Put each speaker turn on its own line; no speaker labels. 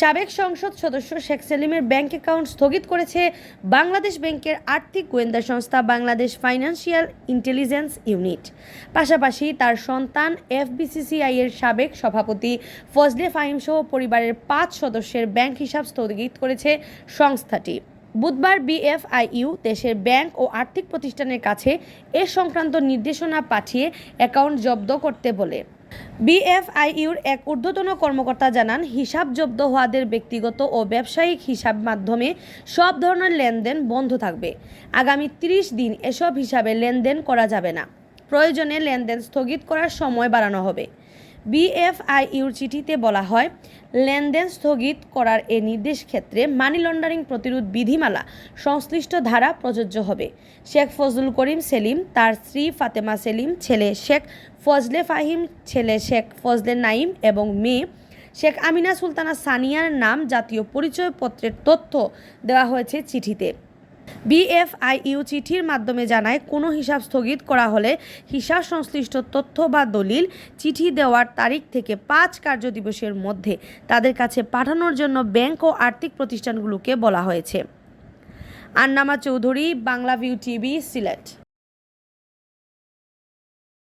সাবেক সংসদ সদস্য শেখ সেলিমের ব্যাংক অ্যাকাউন্ট স্থগিত করেছে বাংলাদেশ ব্যাংকের আর্থিক গোয়েন্দা সংস্থা বাংলাদেশ ফাইন্যান্সিয়াল ইন্টেলিজেন্স ইউনিট। পাশাপাশি তার সন্তান এফবিসিসিআই এর সাবেক সভাপতি ফজলে ফাহিম সহ পরিবারের পাঁচ সদস্যের ব্যাংক হিসাব স্থগিত করেছে সংস্থাটি। বুধবার বিএফআইইউ দেশের ব্যাংক ও আর্থিক প্রতিষ্ঠানের কাছে এ সংক্রান্ত নির্দেশনা পাঠিয়ে অ্যাকাউন্ট জব্দ করতে বলে। বিএফআইইউর এক ঊর্ধ্বতন কর্মকর্তা জানান, হিসাব জব্দ হওয়াদের ব্যক্তিগত ও ব্যবসায়িক হিসাব মাধ্যমে সব ধরনের লেনদেন বন্ধ থাকবে। আগামী 30 দিন এসব হিসাবে লেনদেন করা যাবে না। প্রয়োজনে লেনদেন স্থগিত করার সময় বাড়ানো হবে। বিএফআইইউর চিঠিতে বলা হয়, লেনদেন স্থগিত করার এ নির্দেশ ক্ষেত্রে মানি লন্ডারিং প্রতিরোধ বিধিমালা সংশ্লিষ্ট ধারা প্রযোজ্য হবে। শেখ ফজলুল করিম সেলিম, তার স্ত্রী ফাতেমা সেলিম, ছেলে শেখ ফজলে ফাহিম, ছেলে শেখ ফজলে নাইম এবং মেয়ে শেখ আমিনা সুলতানা সানিয়ার নাম জাতীয় পরিচয়পত্রের তথ্য দেওয়া হয়েছে চিঠিতে। বিএফআইইউ চিঠির মাধ্যমে জানায়, কোনো হিসাব স্থগিত করা হলে হিসাব সংশ্লিষ্ট তথ্য বা দলিল চিঠি দেওয়ার তারিখ থেকে পাঁচ কার্যদিবসের মধ্যে তাদের কাছে পাঠানোর জন্য ব্যাংক ও আর্থিক প্রতিষ্ঠানগুলোকে বলা হয়েছে। Annama Chowdhury, Bangla view TV, Sylhet.